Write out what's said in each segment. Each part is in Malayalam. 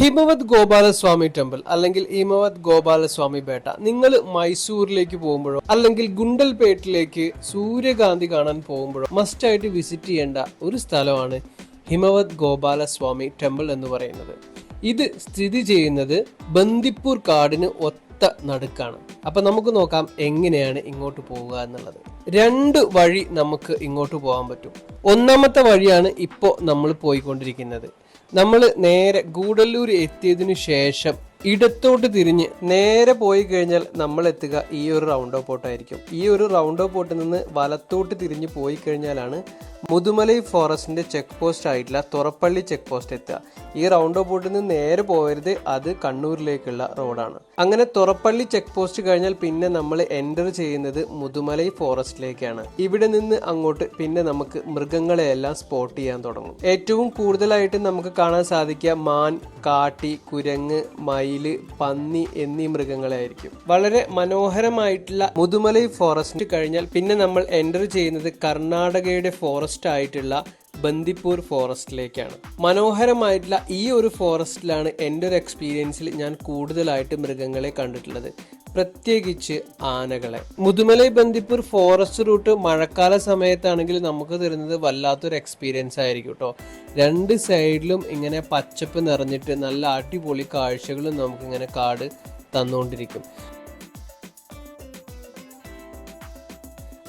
ഹിമവത് ഗോപാലസ്വാമി ടെമ്പിൾ അല്ലെങ്കിൽ ഹിമവത് ഗോപാലസ്വാമി ബേട്ട നിങ്ങൾ മൈസൂരിലേക്ക് പോകുമ്പോഴോ അല്ലെങ്കിൽ ഗുണ്ടൽപേട്ടിലേക്ക് സൂര്യകാന്തി കാണാൻ പോകുമ്പോഴോ മസ്റ്റ് ആയിട്ട് വിസിറ്റ് ചെയ്യേണ്ട ഒരു സ്ഥലമാണ് ഹിമവത് ഗോപാലസ്വാമി ടെമ്പിൾ എന്ന് പറയുന്നത്. ഇത് സ്ഥിതി ചെയ്യുന്നത് ബന്ദിപ്പൂർ കാടിന് ഒത്ത നടുക്കാണ്. അപ്പൊ നമുക്ക് നോക്കാം എങ്ങനെയാണ് ഇങ്ങോട്ട് പോവുക എന്നുള്ളത്. രണ്ട് വഴി നമുക്ക് ഇങ്ങോട്ട് പോകാൻ പറ്റും. ഒന്നാമത്തെ വഴിയാണ് ഇപ്പോൾ നമ്മൾ പോയിക്കൊണ്ടിരിക്കുന്നത്. നമ്മൾ നേരെ ഗൂഡല്ലൂർ എത്തിയതിനു ശേഷം ഇടത്തോട്ട് തിരിഞ്ഞ് നേരെ പോയി കഴിഞ്ഞാൽ നമ്മൾ എത്തുക ഈ ഒരു റൗണ്ട് ഓഫ് ഓട്ടായിരിക്കും ഈ ഒരു റൗണ്ട് ഓഫ് ഓട്ടിൽ നിന്ന് വലത്തോട്ട് തിരിഞ്ഞ് പോയി കഴിഞ്ഞാലാണ് മുതുമലൈ ഫോറസ്റ്റിന്റെ ചെക്ക് പോസ്റ്റ് ആയിട്ടുള്ള തുറപ്പള്ളി ചെക്ക് പോസ്റ്റ് എത്തുക. ഈ റൗണ്ട് ഓപ്പോട്ടിൽ നിന്ന് നേരെ പോകരുത് അത് കണ്ണൂരിലേക്കുള്ള റോഡാണ്. അങ്ങനെ തുറപ്പള്ളി ചെക്ക് പോസ്റ്റ് കഴിഞ്ഞാൽ പിന്നെ നമ്മൾ എന്റർ ചെയ്യുന്നത് മുതുമലൈ ഫോറസ്റ്റിലേക്കാണ്. ഇവിടെ നിന്ന് അങ്ങോട്ട് പിന്നെ നമുക്ക് മൃഗങ്ങളെയെല്ലാം സ്പോട്ട് ചെയ്യാൻ തുടങ്ങും. ഏറ്റവും കൂടുതലായിട്ട് നമുക്ക് കാണാൻ സാധിക്കുക മാൻ കാട്ടി കുരങ്ങ് മയിൽ പന്നി എന്നീ മൃഗങ്ങളായിരിക്കും വളരെ മനോഹരമായിട്ടുള്ള മുതുമലൈ ഫോറസ്റ്റ് കഴിഞ്ഞാൽ പിന്നെ നമ്മൾ എന്റർ ചെയ്യുന്നത് കർണാടകയുടെ ഫോറസ്റ്റ് ആയിട്ടുള്ള ബന്ദിപ്പൂർ ഫോറസ്റ്റിലേക്കാണ്. മനോഹരമായിട്ടുള്ള ഈ ഒരു ഫോറസ്റ്റിലാണ് എന്റെ ഒരു എക്സ്പീരിയൻസിൽ ഞാൻ കൂടുതലായിട്ട് മൃഗങ്ങളെ കണ്ടിട്ടുള്ളത്. പ്രത്യേകിച്ച് ആനകളെ. മുതുമലൈ ബന്ദിപ്പൂർ ഫോറസ്റ്റ് റൂട്ട് മഴക്കാല സമയത്താണെങ്കിൽ നമുക്ക് തരുന്നത് വല്ലാത്തൊരു എക്സ്പീരിയൻസ് ആയിരിക്കും കേട്ടോ രണ്ട് സൈഡിലും ഇങ്ങനെ പച്ചപ്പ് നിറഞ്ഞിട്ട് നല്ല അടിപൊളി കാഴ്ചകളും നമുക്കിങ്ങനെ കാട് തന്നുകൊണ്ടിരിക്കും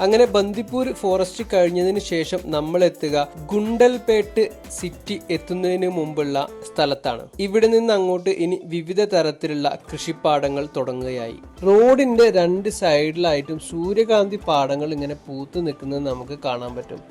അങ്ങനെ ബന്ദിപ്പൂർ ഫോറസ്റ്റ് കഴിഞ്ഞതിന് ശേഷം നമ്മൾ എത്തുക ഗുണ്ടൽപേട്ട് സിറ്റി എത്തുന്നതിന് മുമ്പുള്ള സ്ഥലത്താണ്. ഇവിടെ നിന്ന് അങ്ങോട്ട് ഇനി വിവിധ തരത്തിലുള്ള കൃഷിപ്പാടങ്ങൾ തുടങ്ങുകയായി. റോഡിന്റെ രണ്ട് സൈഡിലായിട്ടും സൂര്യകാന്തി പാടങ്ങൾ ഇങ്ങനെ പൂത്തു നിൽക്കുന്നത് നമുക്ക് കാണാൻ പറ്റും.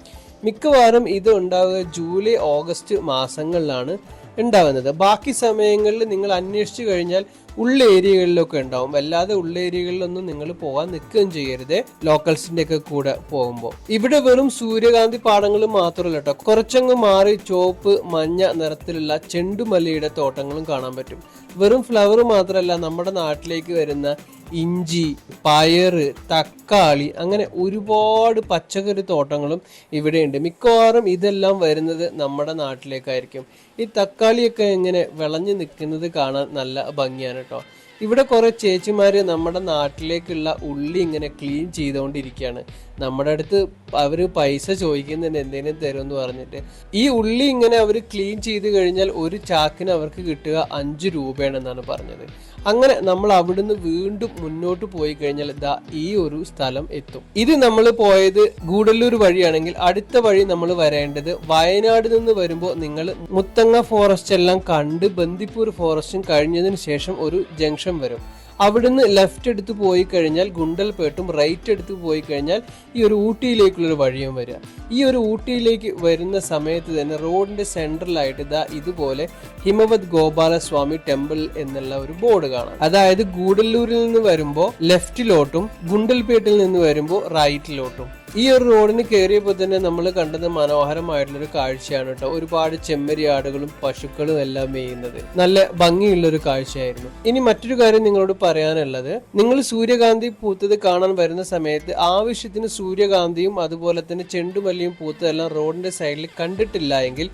മിക്കവാറും ഇത് ഉണ്ടാവുക ജൂലൈ ഓഗസ്റ്റ് മാസങ്ങളിലാണ് ഉണ്ടാവുന്നത്. ബാക്കി സമയങ്ങളിൽ നിങ്ങൾ അന്വേഷിച്ചു കഴിഞ്ഞാൽ ഉള്ള ഏരിയകളിലൊക്കെ ഉണ്ടാവും. അല്ലാതെ ഉള്ള ഏരിയകളിലൊന്നും നിങ്ങൾ പോകാൻ നിൽക്കുകയും ചെയ്യരുത്. ലോക്കൽസിന്റെ ഒക്കെ കൂടെ പോകുമ്പോൾ. ഇവിടെ വെറും സൂര്യകാന്തി പാടങ്ങൾ മാത്രമല്ല കേട്ടോ കുറച്ചങ്ങ് മാറി ചോപ്പ് മഞ്ഞ നിറത്തിലുള്ള ചെണ്ടുമല്ലിയുടെ തോട്ടങ്ങളും കാണാൻ പറ്റും. വെറും ഫ്ലവർ മാത്രമല്ല നമ്മുടെ നാട്ടിലേക്ക് വരുന്ന ഇഞ്ചി പയറ് തക്കാളി അങ്ങനെ ഒരുപാട് പച്ചക്കറി തോട്ടങ്ങളും ഇവിടെയുണ്ട്. മിക്കവാറും ഇതെല്ലാം വരുന്നത് നമ്മുടെ നാട്ടിലേക്കായിരിക്കും. ഈ തക്കാളിയൊക്കെ ഇങ്ങനെ വിളഞ്ഞു നിൽക്കുന്നത് കാണാൻ നല്ല ഭംഗിയാണ് കേട്ടോ ഇവിടെ കുറെ ചേച്ചിമാര് നമ്മുടെ നാട്ടിലേക്കുള്ള ഉള്ളി ഇങ്ങനെ ക്ലീൻ ചെയ്തുകൊണ്ടിരിക്കുകയാണ് നമ്മുടെ അടുത്ത് അവർ പൈസ ചോദിക്കുന്നുണ്ട് എന്തെങ്കിലും എന്ന് പറഞ്ഞിട്ട്. ഈ ഉള്ളി ഇങ്ങനെ അവർ ക്ലീൻ ചെയ്ത് കഴിഞ്ഞാൽ ഒരു ചാക്കിന് അവർക്ക് കിട്ടുക അഞ്ച് രൂപയാണെന്നാണ് പറഞ്ഞത്. അങ്ങനെ നമ്മൾ അവിടുന്ന് വീണ്ടും മുന്നോട്ട് പോയി കഴിഞ്ഞാൽ ദാ ഈ ഒരു സ്ഥലം എത്തും. ഇത് നമ്മൾ പോയത് ഗൂഡല്ലൂർ വഴിയാണെങ്കിൽ അടുത്ത വഴി നമ്മൾ വരേണ്ടത് വയനാട് നിന്ന് വരുമ്പോൾ നിങ്ങൾ മുത്തങ്ങ ഫോറസ്റ്റ് എല്ലാം കണ്ട് ബന്ദിപ്പൂർ ഫോറസ്റ്റും കഴിഞ്ഞതിന് ശേഷം ഒരു ജംഗ്ഷൻ ശേഷം വരും അവിടുന്ന് ലെഫ്റ്റ് എടുത്ത് പോയി കഴിഞ്ഞാൽ ഗുണ്ടൽപേട്ടും റൈറ്റ് എടുത്ത് പോയി കഴിഞ്ഞാൽ ഈ ഒരു ഊട്ടിയിലേക്കുള്ളൊരു വഴിയും വരിക. ഈ ഒരു ഊട്ടിയിലേക്ക് വരുന്ന സമയത്ത് തന്നെ റോഡിന്റെ സെൻട്രലായിട്ട് ഇതാ ഇതുപോലെ ഹിമവത് ഗോപാലസ്വാമി ടെമ്പിൾ എന്നുള്ള ഒരു ബോർഡ് കാണാം. അതായത് ഗൂഡല്ലൂരിൽ നിന്ന് വരുമ്പോൾ ലെഫ്റ്റിലോട്ടും ഗുണ്ടൽപേട്ടിൽ നിന്ന് വരുമ്പോൾ റൈറ്റിലോട്ടും ഈ ഒരു റോഡിന് കയറിയപ്പോൾ തന്നെ നമ്മൾ കണ്ടത് മനോഹരമായിട്ടുള്ളൊരു കാഴ്ചയാണ് കേട്ടോ. ഒരുപാട് ചെമ്മരിയാടുകളും പശുക്കളും എല്ലാം മേയുന്നത്. നല്ല ഭംഗിയുള്ള ഒരു കാഴ്ചയായിരുന്നു. ഇനി മറ്റൊരു കാര്യം നിങ്ങളോട് പറയാനുള്ളത് നിങ്ങൾ സൂര്യകാന്തി പൂത്തത് കാണാൻ വരുന്ന സമയത്ത് ആവശ്യത്തിന് സൂര്യകാന്തിയും അതുപോലെ തന്നെ ചെണ്ടുമല്ലിയും പൂത്തതെല്ലാം റോഡിന്റെ സൈഡിൽ കണ്ടിട്ടില്ല എങ്കിൽ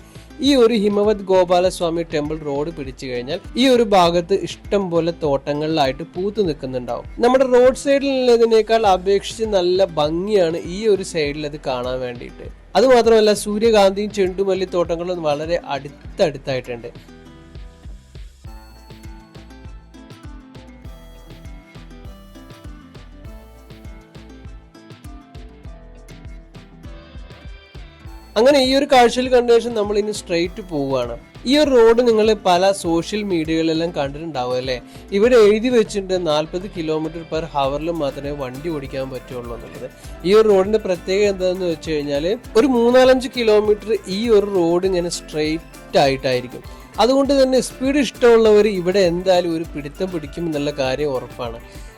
ഈ ഒരു ഹിമവത് ഗോപാലസ്വാമി ടെമ്പിൾ റോഡ് പിടിച്ചു കഴിഞ്ഞാൽ ഈ ഒരു ഭാഗത്ത് ഇഷ്ടം പോലെ തോട്ടങ്ങളിലായിട്ട് പൂത്തു നിൽക്കുന്നുണ്ടാവും. നമ്മുടെ റോഡ് സൈഡിലുള്ളതിനേക്കാൾ അപേക്ഷിച്ച് നല്ല ഭംഗിയാണ് ഈ ഒരു സൈഡിൽ അത് കാണാൻ വേണ്ടിയിട്ട്. അതുമാത്രമല്ല സൂര്യകാന്തിയും ചെണ്ടുമല്ലി തോട്ടങ്ങളും വളരെ അടുത്തടുത്തായിട്ടുണ്ട്. അങ്ങനെ ഈ ഒരു കാഴ്ചയിൽ കണ്ട ശേഷം നമ്മൾ ഇനി സ്ട്രെയിറ്റ് പോവുകയാണ്. ഈ ഒരു റോഡ് നിങ്ങൾ പല സോഷ്യൽ മീഡിയകളിലെല്ലാം കണ്ടിട്ടുണ്ടാവും അല്ലേ? ഇവിടെ എഴുതി വെച്ചിട്ടുണ്ട് നാൽപ്പത് കിലോമീറ്റർ പെർ ഹവറിൽ മാത്രമേ വണ്ടി ഓടിക്കാൻ പറ്റുള്ളൂ എന്നുള്ളത്. ഈ ഒരു റോഡിന്റെ പ്രത്യേകത എന്താണെന്ന് വെച്ച് കഴിഞ്ഞാൽ ഒരു മൂന്നാലഞ്ച് കിലോമീറ്റർ ഈ ഒരു റോഡ് ഇങ്ങനെ സ്ട്രെയിറ്റ് ആയിട്ടായിരിക്കും. അതുകൊണ്ട് തന്നെ സ്പീഡ് ഇഷ്ടമുള്ളവർ ഇവിടെ എന്തായാലും ഒരു പിടുത്തം പിടിക്കും എന്നുള്ള കാര്യം ഉറപ്പാണ്.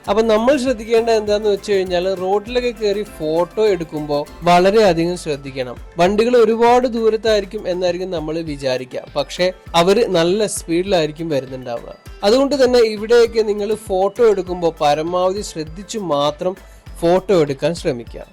അപ്പൊ നമ്മൾ ശ്രദ്ധിക്കേണ്ട എന്താന്ന് വെച്ച് കഴിഞ്ഞാൽ റോഡിലൊക്കെ കയറി ഫോട്ടോ എടുക്കുമ്പോൾ വളരെയധികം ശ്രദ്ധിക്കണം. വണ്ടികൾ ഒരുപാട് ദൂരത്തായിരിക്കും എന്നായിരിക്കും നമ്മൾ വിചാരിക്കുക പക്ഷെ അവർ നല്ല സ്പീഡിലായിരിക്കും വരുന്നുണ്ടാവുക. അതുകൊണ്ട് തന്നെ ഇവിടെയൊക്കെ നിങ്ങൾ ഫോട്ടോ എടുക്കുമ്പോൾ പരമാവധി ശ്രദ്ധിച്ചു മാത്രം ഫോട്ടോ എടുക്കാൻ ശ്രമിക്കുക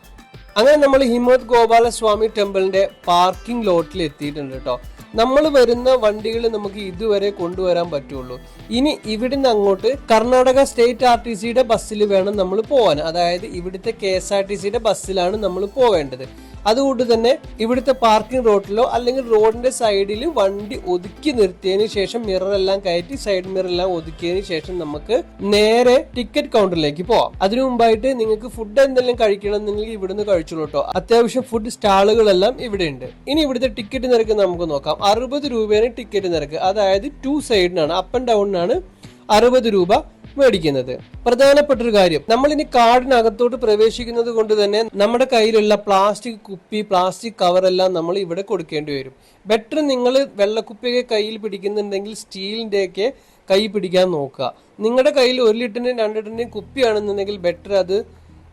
അങ്ങനെ നമ്മൾ ഹിമത് ഗോപാലസ്വാമി ടെമ്പിളിന്റെ പാർക്കിംഗ് ലോട്ടിൽ എത്തിയിട്ടുണ്ട് കേട്ടോ. നമ്മൾ വരുന്ന വണ്ടികൾ നമുക്ക് ഇതുവരെ കൊണ്ടുവരാൻ പറ്റുള്ളൂ. ഇനി ഇവിടുന്ന് അങ്ങോട്ട് കർണാടക സ്റ്റേറ്റ് ആർ ടി സിയുടെ ബസ്സിൽ വേണം നമ്മൾ പോകാൻ അതായത് ഇവിടുത്തെ കെ എസ് ആർ ടി സിയുടെ ബസ്സിലാണ് നമ്മൾ പോവേണ്ടത്. അതുകൊണ്ട് തന്നെ ഇവിടുത്തെ പാർക്കിംഗ് റോഡിലോ അല്ലെങ്കിൽ റോഡിന്റെ സൈഡിൽ വണ്ടി ഒതുക്കി നിർത്തിയതിന് ശേഷം മിററെല്ലാം കയറ്റി സൈഡ് മിറർ എല്ലാം ഒതുക്കിയതിന് ശേഷം നമുക്ക് നേരെ ടിക്കറ്റ് കൗണ്ടറിലേക്ക് പോവാം. അതിനു മുമ്പായിട്ട് നിങ്ങൾക്ക് ഫുഡ് എന്തെല്ലാം കഴിക്കണമെന്നുണ്ടെങ്കിൽ ഇവിടുന്ന് കഴിച്ചോളൂ കേട്ടോ അത്യാവശ്യം ഫുഡ് സ്റ്റാളുകളെല്ലാം ഇവിടെ ഉണ്ട് ഇനി ഇവിടുത്തെ ടിക്കറ്റ് നിരക്ക് നമുക്ക് നോക്കാം. അറുപത് രൂപയാണ് ടിക്കറ്റ് നിരക്ക്. അതായത് ടു സൈഡിനാണ് അപ്പ് ആൻഡ് ഡൗണിനാണ് അറുപത് രൂപ മേടിക്കുന്നത്. പ്രധാനപ്പെട്ട ഒരു കാര്യം നമ്മൾ ഇനി കാടിനകത്തോട്ട് പ്രവേശിക്കുന്നത് കൊണ്ട് തന്നെ നമ്മുടെ കയ്യിലുള്ള പ്ലാസ്റ്റിക് കുപ്പി പ്ലാസ്റ്റിക് കവറെല്ലാം നമ്മൾ ഇവിടെ കൊടുക്കേണ്ടി വരും. ബെറ്റർ നിങ്ങൾ വെള്ളക്കുപ്പിയൊക്കെ കയ്യിൽ പിടിക്കുന്നുണ്ടെങ്കിൽ സ്റ്റീലിന്റെ ഒക്കെ കൈ പിടിക്കാൻ നോക്കുക. നിങ്ങളുടെ കയ്യിൽ ഒരു ലിറ്ററിന്റെയും രണ്ട് ലിറ്ററിന്റെയും കുപ്പിയാണെന്നുണ്ടെങ്കിൽ ബെറ്റർ അത്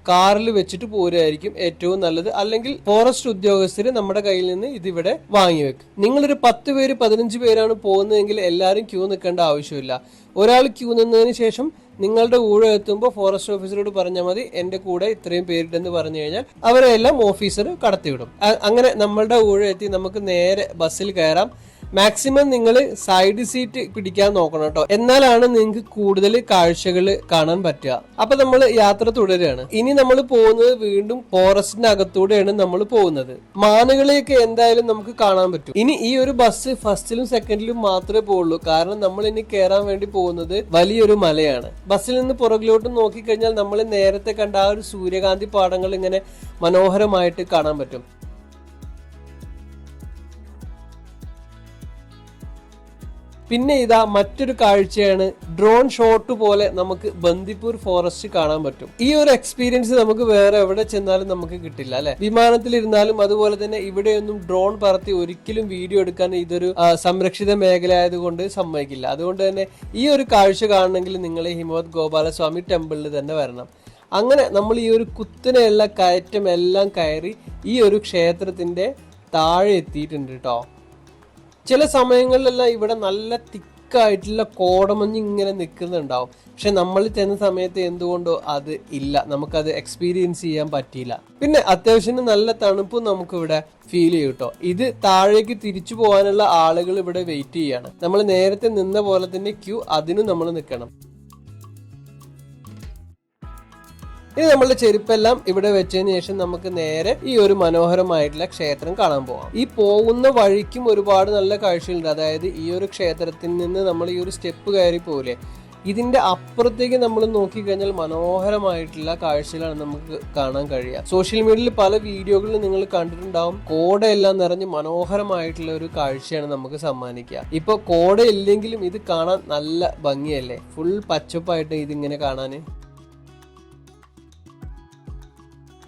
കാറിൽ വെച്ചിട്ട് പോരുമായിരിക്കും ഏറ്റവും നല്ലത്. അല്ലെങ്കിൽ ഫോറസ്റ്റ് ഉദ്യോഗസ്ഥർ നമ്മുടെ കയ്യിൽ നിന്ന് ഇതിവിടെ വാങ്ങി വെക്കും. നിങ്ങളൊരു പത്ത് പേര് പതിനഞ്ച് പേരാണ് പോകുന്നതെങ്കിൽ എല്ലാവരും ക്യൂ നിൽക്കേണ്ട ആവശ്യമില്ല. ഒരാൾ ക്യൂ നിന്നതിന് ശേഷം നിങ്ങളുടെ കൂടെ എത്തുമ്പോൾ ഫോറസ്റ്റ് ഓഫീസറോട് പറഞ്ഞാൽ മതി എന്റെ കൂടെ ഇത്രയും പേരുണ്ടെന്ന് പറഞ്ഞു കഴിഞ്ഞാൽ അവരെല്ലാം ഓഫീസർ കടത്തിവിടും. അങ്ങനെ നമ്മളുടെ കൂടെ എത്തി നമുക്ക് നേരെ ബസ്സിൽ കയറാം. മാക്സിമം നിങ്ങൾ സൈഡ് സീറ്റ് പിടിക്കാൻ നോക്കണം കേട്ടോ എന്നാലാണ് നിങ്ങൾക്ക് കൂടുതൽ കാഴ്ചകൾ കാണാൻ പറ്റുക. അപ്പൊ നമ്മൾ യാത്ര തുടരുകയാണ്. ഇനി നമ്മൾ പോകുന്നത് വീണ്ടും ഫോറസ്റ്റിന്റെ അകത്തൂടെയാണ് നമ്മൾ പോകുന്നത്. മാനുകളെയൊക്കെ എന്തായാലും നമുക്ക് കാണാൻ പറ്റും. ഇനി ഈ ഒരു ബസ് ഫസ്റ്റിലും സെക്കൻഡിലും മാത്രമേ പോകുള്ളൂ കാരണം നമ്മൾ ഇനി കയറാൻ വേണ്ടി പോകുന്നത് വലിയൊരു മലയാണ്. ബസ്സിൽ നിന്ന് പുറകിലോട്ട് നോക്കിക്കഴിഞ്ഞാൽ നമ്മൾ നേരത്തെ കണ്ട ആ ഒരു സൂര്യകാന്തി പാടങ്ങൾ ഇങ്ങനെ മനോഹരമായിട്ട് കാണാൻ പറ്റും. പിന്നെ ഇതാ മറ്റൊരു കാഴ്ചയാണ് ഡ്രോൺ ഷോട്ട് പോലെ നമുക്ക് ബന്ദിപ്പൂർ ഫോറസ്റ്റ് കാണാൻ പറ്റും. ഈ ഒരു എക്സ്പീരിയൻസ് നമുക്ക് വേറെ എവിടെ ചെന്നാലും നമുക്ക് കിട്ടില്ല അല്ലെ? വിമാനത്തിലിരുന്നാലും അതുപോലെ തന്നെ ഇവിടെയൊന്നും ഡ്രോൺ പറത്തി ഒരിക്കലും വീഡിയോ എടുക്കാൻ ഇതൊരു സംരക്ഷിത മേഖല ആയതുകൊണ്ട് സമ്മതിക്കില്ല. അതുകൊണ്ട് തന്നെ ഈ ഒരു കാഴ്ച കാണണമെങ്കിൽ നിങ്ങൾ ഹിമവത് ഗോപാലസ്വാമി ടെമ്പിളിൽ തന്നെ വരണം. അങ്ങനെ നമ്മൾ ഈ ഒരു കുത്തിനെയുള്ള കയറ്റം എല്ലാം കയറി ഈ ഒരു ക്ഷേത്രത്തിന്റെ താഴെ എത്തിയിട്ടുണ്ട് കേട്ടോ ചില സമയങ്ങളിലെല്ലാം ഇവിടെ നല്ല തിക്കായിട്ടുള്ള കോടമഞ്ഞ് ഇങ്ങനെ നിൽക്കുന്നുണ്ടാവും. പക്ഷെ നമ്മൾ ചെന്ന സമയത്ത് എന്തുകൊണ്ടോ അത് ഇല്ല. നമുക്കത് എക്സ്പീരിയൻസ് ചെയ്യാൻ പറ്റിയില്ല. പിന്നെ അത്യാവശ്യം നല്ല തണുപ്പും നമുക്കിവിടെ ഫീൽ ചെയ്യും കേട്ടോ ഇത് താഴേക്ക് തിരിച്ചു പോകാനുള്ള ആളുകൾ ഇവിടെ വെയിറ്റ് ചെയ്യാണ്. നമ്മൾ നേരത്തെ നിന്ന പോലെ തന്നെ ക്യൂ അതിനും നമ്മൾ നിൽക്കണം. ഇനി നമ്മളുടെ ചെരുപ്പെല്ലാം ഇവിടെ വെച്ചതിന് ശേഷം നമുക്ക് നേരെ ഈ ഒരു മനോഹരമായിട്ടുള്ള ക്ഷേത്രം കാണാൻ പോവാം. ഈ പോകുന്ന വഴിക്കും ഒരുപാട് നല്ല കാഴ്ചയുണ്ട് അതായത് ഈ ഒരു ക്ഷേത്രത്തിൽ നിന്ന് നമ്മൾ ഈ ഒരു സ്റ്റെപ്പ് കയറി പോലെ ഇതിന്റെ അപ്പുറത്തേക്ക് നമ്മൾ നോക്കിക്കഴിഞ്ഞാൽ മനോഹരമായിട്ടുള്ള കാഴ്ചകളാണ് നമുക്ക് കാണാൻ കഴിയുക. സോഷ്യൽ മീഡിയയിൽ പല വീഡിയോകളിൽ നിങ്ങൾ കണ്ടിട്ടുണ്ടാവും. കോടയെല്ലാം നിറഞ്ഞ് മനോഹരമായിട്ടുള്ള ഒരു കാഴ്ചയാണ് നമുക്ക് സമ്മാനിക്കുക. ഇപ്പൊ കോടയില്ലെങ്കിലും ഇത് കാണാൻ നല്ല ഭംഗിയല്ലേ? ഫുൾ പച്ചപ്പായിട്ട് ഇതിങ്ങനെ കാണാൻ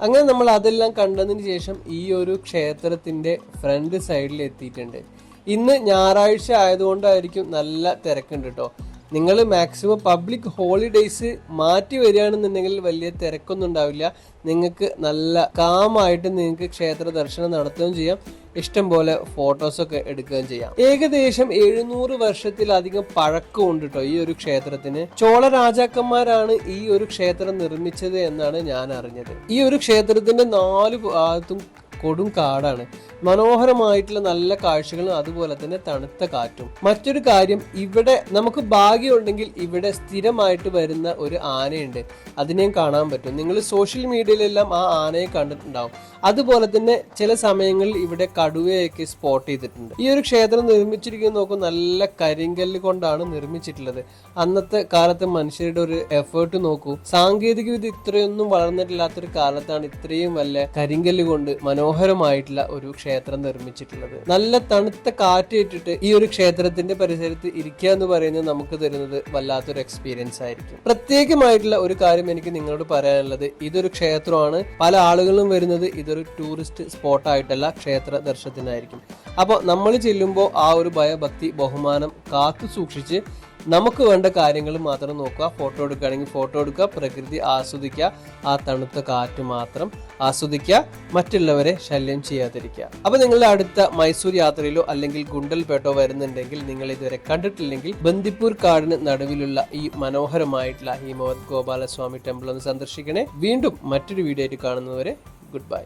അങ്ങനെ നമ്മൾ അതെല്ലാം കണ്ടതിന് ശേഷം ഈ ഒരു ക്ഷേത്രത്തിന്റെ ഫ്രണ്ട് സൈഡിൽ എത്തിയിട്ടുണ്ട്. ഇന്ന് ഞായറാഴ്ച ആയതുകൊണ്ടായിരിക്കും നല്ല തിരക്കുണ്ട് കേട്ടോ നിങ്ങൾ മാക്സിമം പബ്ലിക് ഹോളിഡേയ്സ് മാറ്റി വരികയാണെന്നുണ്ടെങ്കിൽ വലിയ തിരക്കൊന്നും ഉണ്ടാവില്ല. നിങ്ങൾക്ക് നല്ല കാമായിട്ട് നിങ്ങൾക്ക് ക്ഷേത്ര ദർശനം നടത്തുകയും ചെയ്യാം. ഇഷ്ടം പോലെ ഫോട്ടോസൊക്കെ എടുക്കുകയും ചെയ്യാം. ഏകദേശം എഴുന്നൂറ് വർഷത്തിലധികം പഴക്കമുണ്ട് കേട്ടോ ഈ ഒരു ക്ഷേത്രത്തിന്. ചോള രാജാക്കന്മാരാണ് ഈ ഒരു ക്ഷേത്രം നിർമ്മിച്ചത് എന്നാണ് ഞാൻ അറിഞ്ഞത്. ഈ ഒരു ക്ഷേത്രത്തിന്റെ നാല് ഭാഗത്തും കൊടും കാടാണ്. മനോഹരമായിട്ടുള്ള നല്ല കാഴ്ചകളും അതുപോലെ തന്നെ തണുത്ത കാറ്റും. മറ്റൊരു കാര്യം ഇവിടെ നമുക്ക് ഭാഗ്യമുണ്ടെങ്കിൽ ഇവിടെ സ്ഥിരമായിട്ട് വരുന്ന ഒരു ആനയുണ്ട്. അതിനെയും കാണാൻ പറ്റും. നിങ്ങൾ സോഷ്യൽ മീഡിയയിലെല്ലാം ആ ആനയെ കണ്ടിട്ടുണ്ടാവും. അതുപോലെ തന്നെ ചില സമയങ്ങളിൽ ഇവിടെ കടുവയൊക്കെ സ്പോട്ട് ചെയ്തിട്ടുണ്ട്. ഈ ഒരു ക്ഷേത്രം നിർമ്മിച്ചിരിക്കുന്ന നോക്കും നല്ല കരിങ്കല്ല് കൊണ്ടാണ് നിർമ്മിച്ചിട്ടുള്ളത്. അന്നത്തെ കാലത്തെ മനുഷ്യരുടെ ഒരു എഫേർട്ട് നോക്കൂ. സാങ്കേതികവിദ്യ ഇത്രയൊന്നും വളർന്നിട്ടില്ലാത്തൊരു കാലത്താണ് ഇത്രയും വല്ല കരിങ്കല്ല് കൊണ്ട് മനോഹരമായിട്ടുള്ള ഒരു ക്ഷേത്രം നിർമ്മിച്ചിട്ടുള്ളത്. നല്ല തണുത്ത കാറ്റ് കാറ്റേറ്റിട്ട് ഈ ഒരു ക്ഷേത്രത്തിന്റെ പരിസരത്ത് ഇരിക്കുക എന്ന് പറയുന്നത് നമുക്ക് തരുന്നത് വല്ലാത്തൊരു എക്സ്പീരിയൻസ് ആയിരിക്കും. പ്രത്യേകമായിട്ടുള്ള ഒരു കാര്യം എനിക്ക് നിങ്ങളോട് പറയാനുള്ളത് ഇതൊരു ക്ഷേത്രമാണ്. പല ആളുകളും വരുന്നത് ഇതൊരു ടൂറിസ്റ്റ് സ്പോട്ടായിട്ടല്ല ക്ഷേത്ര ദർശനത്തിനായിരിക്കും. അപ്പോൾ നമ്മൾ ചെല്ലുമ്പോൾ ആ ഒരു ഭയഭക്തി ബഹുമാനം കാത്തു സൂക്ഷിച്ച് നമുക്ക് വേണ്ട കാര്യങ്ങൾ മാത്രം നോക്കുക. ഫോട്ടോ എടുക്കുകയാണെങ്കിൽ ഫോട്ടോ എടുക്കുക പ്രകൃതി ആസ്വദിക്കുക ആ തണുത്ത കാറ്റ് മാത്രം ആസ്വദിക്കുക മറ്റുള്ളവരെ ശല്യം ചെയ്യാതിരിക്കുക. അപ്പൊ നിങ്ങളുടെ അടുത്ത മൈസൂർ യാത്രയിലോ അല്ലെങ്കിൽ ഗുണ്ടൽപേട്ടോ വരുന്നുണ്ടെങ്കിൽ നിങ്ങൾ ഇതുവരെ കണ്ടിട്ടില്ലെങ്കിൽ ബന്ദിപ്പൂർ കാടിന് നടുവിലുള്ള ഈ മനോഹരമായിട്ടുള്ള ഹിമവത് ഗോപാലസ്വാമി ടെമ്പിൾ ഒന്ന് സന്ദർശിക്കണേ. വീണ്ടും മറ്റൊരു വീഡിയോ ആയിട്ട് കാണുന്നവരെ ഗുഡ് ബൈ